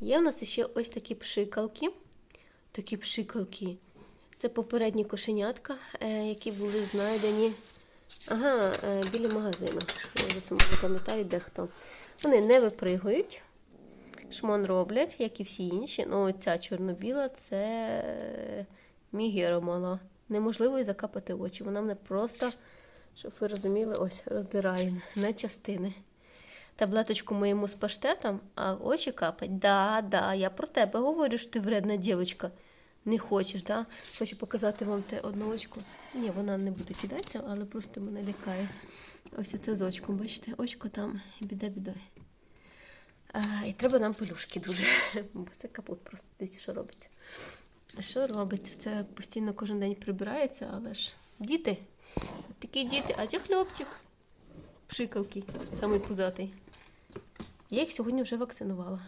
Є у нас ще ось такі пшикалки. Такі пшикалки. Це попередні кошенятка, е, які були знайдені ага, е, біля магазину. Я вже сама не пам'ятаю, де хто. Вони не випригують, шмон роблять, як і всі інші. Ну, ця чорно-біла це мігера мала. Неможливо і закапати очі. Вона мене просто, щоб ви розуміли, ось роздирає на частини. Таблеточку моєму з паштетом, а очі капать. Да, да, я про тебе говорю, що ти вредна дівчинка. Не хочеш, да? Хочу показати вам те одне очко. Ні, вона не буде кидатися, але просто мене лякає. Ось оце з очком, бачите, очко там біда бідою. І треба нам пелюшки дуже, бо це капут просто. Дивіться, що робиться. Що робиться? Це постійно кожен день прибирається, але ж діти. Такі діти, а це хлопчик. Пшикалки, самий пузатий. Я їх сьогодні вже вакцинувала.